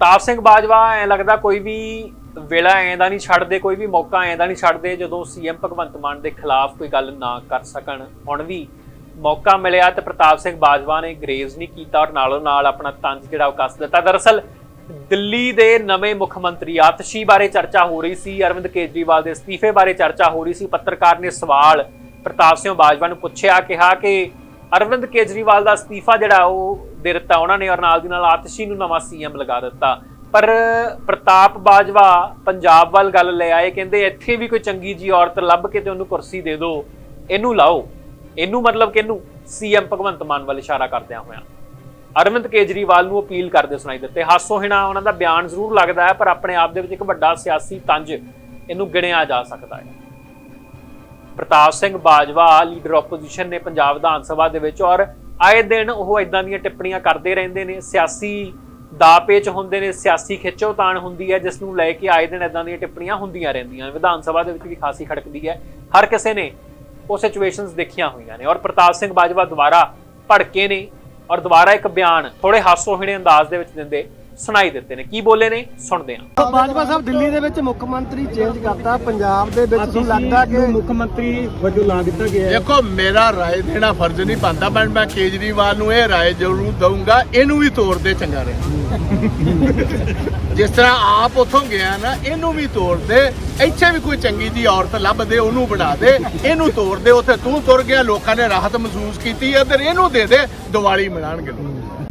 ਪ੍ਰਤਾਪ ਸਿੰਘ ਬਾਜਵਾ, ਐ ਲੱਗਦਾ ਕੋਈ ਵੀ ਵੇਲਾ ਐਂ ਦਾ ਨਹੀਂ ਛੱਡਦੇ, ਕੋਈ ਵੀ ਮੌਕਾ ਐਂ ਦਾ ਨਹੀਂ ਛੱਡਦੇ, ਜਦੋਂ ਸੀਐਮ ਭਗਵੰਤ ਮਾਨ ਦੇ ਖਿਲਾਫ ਕੋਈ ਗੱਲ ਨਾ ਕਰ ਸਕਣ। ਹੁਣ ਵੀ ਮੌਕਾ ਮਿਲਿਆ ਤੇ ਪ੍ਰਤਾਪ ਸਿੰਘ ਬਾਜਵਾ ਨੇ ਗਰੇਜ਼ ਨਹੀਂ ਕੀਤਾ ਔਰ ਨਾਲੋਂ ਨਾਲ ਆਪਣਾ ਤੰਜ ਜਿਹੜਾ ਉਹ ਕੱਸ ਦਿੱਤਾ। ਦਰਅਸਲ ਦਿੱਲੀ ਦੇ ਨਵੇਂ ਮੁੱਖ ਮੰਤਰੀ ਆਤਸ਼ੀ ਬਾਰੇ ਚਰਚਾ ਹੋ ਰਹੀ ਸੀ, ਅਰਵਿੰਦ ਕੇਜਰੀਵਾਲ ਦੇ ਅਸਤੀਫੇ ਬਾਰੇ ਚਰਚਾ ਹੋ ਰਹੀ ਸੀ। ਪੱਤਰਕਾਰ ਨੇ ਸਵਾਲ ਪ੍ਰਤਾਪ ਸਿੰਘ ਬਾਜਵਾ ਨੂੰ ਪੁੱਛਿਆ, ਕਿਹਾ ਕਿ ਅਰਵਿੰਦ ਕੇਜਰੀਵਾਲ ਦਾ ਅਸਤੀਫਾ ਜਿਹੜਾ ਉਹ ਦੇ ਦਿੱਤਾ ਉਹਨਾਂ ਨੇ ਔਰ ਨਾਲ ਦੀ ਨਾਲ ਆਤਸ਼ੀ ਨੂੰ ਨਵਾਂ ਸੀਐਮ ਲਗਾ ਦਿੱਤਾ। ਪਰ ਪ੍ਰਤਾਪ ਬਾਜਵਾ ਪੰਜਾਬ ਵੱਲ ਗੱਲ ਲੈ ਆਏ, ਕਹਿੰਦੇ ਇੱਥੇ ਵੀ ਕੋਈ ਚੰਗੀ ਜੀ ਔਰਤ ਲੱਭ ਕੇ ਤੇ ਉਹਨੂੰ ਕੁਰਸੀ ਦੇ ਦਿਓ, ਇਹਨੂੰ ਲਾਓ। ਇਹਨੂੰ ਮਤਲਬ ਕਿ ਸੀਐਮ ਭਗਵੰਤ ਮਾਨ ਵੱਲ ਇਸ਼ਾਰਾ ਕਰਦਿਆਂ ਹੋਇਆ। ਅਰਵਿੰਦ ਕੇਜਰੀਵਾਲ ਨੂੰ ਅਪੀਲ ਕਰਦੇ ਸੁਣਾਈ ਦਿੱਤੇ। ਹਾਸੋ ਹਿਣਾ ਉਹਨਾਂ ਦਾ ਬਿਆਨ ਜ਼ਰੂਰ ਲੱਗਦਾ ਹੈ, ਪਰ ਆਪਣੇ ਆਪ ਦੇ ਵਿੱਚ ਇੱਕ ਵੱਡਾ ਸਿਆਸੀ ਤੰਜ ਇਹਨੂੰ ਗਿਣਿਆ ਜਾ ਸਕਦਾ ਹੈ। ਪ੍ਰਤਾਪ ਸਿੰਘ ਬਾਜਵਾ, ਲੀਡਰ ਆਪੋਜੀਸ਼ਨ ਨੇ ਪੰਜਾਬ ਵਿਧਾਨ ਸਭਾ ਦੇ ਵਿੱਚ ਔਰ ਆਏ ਦਿਨ ਉਹ ਇਦਾਂ ਦੀਆਂ ਟਿੱਪਣੀਆਂ ਕਰਦੇ ਰਹਿੰਦੇ ਨੇ, ਸਿਆਸੀ ਦਾ ਪੇਚ ਹੁੰਦੇ ਨੇ, ਸਿਆਸੀ ਖਿੱਚੋਤਾਣ ਹੁੰਦੀ ਹੈ, ਜਿਸ ਨੂੰ ਲੈ ਕੇ ਆਏ ਦਿਨ ਇਦਾਂ ਦੀਆਂ ਟਿੱਪਣੀਆਂ ਹੁੰਦੀਆਂ ਰਹਿੰਦੀਆਂ ਵਿਧਾਨ ਸਭਾ ਦੇ ਵਿੱਚ ਵੀ ਖਾਸੀ ਖੜਕਦੀ ਹੈ। ਹਰ ਕਿਸੇ ਨੇ ਉਹ ਸਿਚੁਏਸ਼ਨਸ ਦੇਖੀਆਂ ਹੋਈਆਂ ਨੇ। ਔਰ ਪ੍ਰਤਾਪ ਸਿੰਘ ਬਾਜਵਾ ਦੁਬਾਰਾ ਭੜਕੇ ਨੇ ਔਰ ਦੁਬਾਰਾ ਇੱਕ ਬਿਆਨ ਥੋੜੇ ਹਾਸੋਹੀਣੇ ਅੰਦਾਜ਼ ਦੇ ਵਿੱਚ ਦਿੰਦੇ ਸੁਣਾਈ ਦਿੱਤੇ ਨੇ। ਕੀ ਬੋਲੇ ਨੇ? ਸੁਣਦੇ ਹਾਂ। ਬਾਜਵਾ ਸਾਹਿਬ ਦਿੱਲੀ ਦੇ ਵਿੱਚ ਮੁੱਖ ਮੰਤਰੀ ਚੇਂਜ ਕਰਤਾ ਪੰਜਾਬ ਦੇ ਵਿੱਚ ਤੁਹਾਨੂੰ ਲੱਗਦਾ ਕਿ ਮੁੱਖ ਮੰਤਰੀ ਵਜੋਂ ਲਾ ਦਿੱਤਾ ਗਿਆ ਹੈ। ਦੇਖੋ ਮੇਰਾ ਰਾਏ ਦੇਣਾ ਫਰਜ਼ ਨਹੀਂ ਬਣਦਾ ਪਰ ਮੈਂ ਕੇਜਰੀਵਾਲ ਨੂੰ ਇਹ ਰਾਏ ਜ਼ਰੂਰ ਦਊਂਗਾ ਇਹਨੂੰ ਵੀ ਤੋੜ ਦੇ ਚੰਗਾ ਰਹੇ। ਜਿਸ ਤਰ੍ਹਾਂ ਆਪ ਉਥੋਂ ਗਿਆ ਨਾ ਇਹਨੂੰ ਵੀ ਤੋੜ ਦੇ ਇੱਥੇ ਵੀ ਕੋਈ ਚੰਗੀ ਜੀ ਔਰਤ ਲੱਭ ਦੇ ਉਹਨੂੰ ਬਣਾ ਦੇ ਇਹਨੂੰ ਤੋੜ ਦੇ ਉੱਥੇ ਤੂੰ ਤੁਰ ਗਿਆ ਲੋਕਾਂ ਨੇ ਰਾਹਤ ਮਹਿਸੂਸ ਕੀਤੀ ਇੱਧਰ ਇਹਨੂੰ ਦੇ ਦੇ ਦੀਵਾਲੀ ਮਨਾਣਗੇ। ਲੋਕ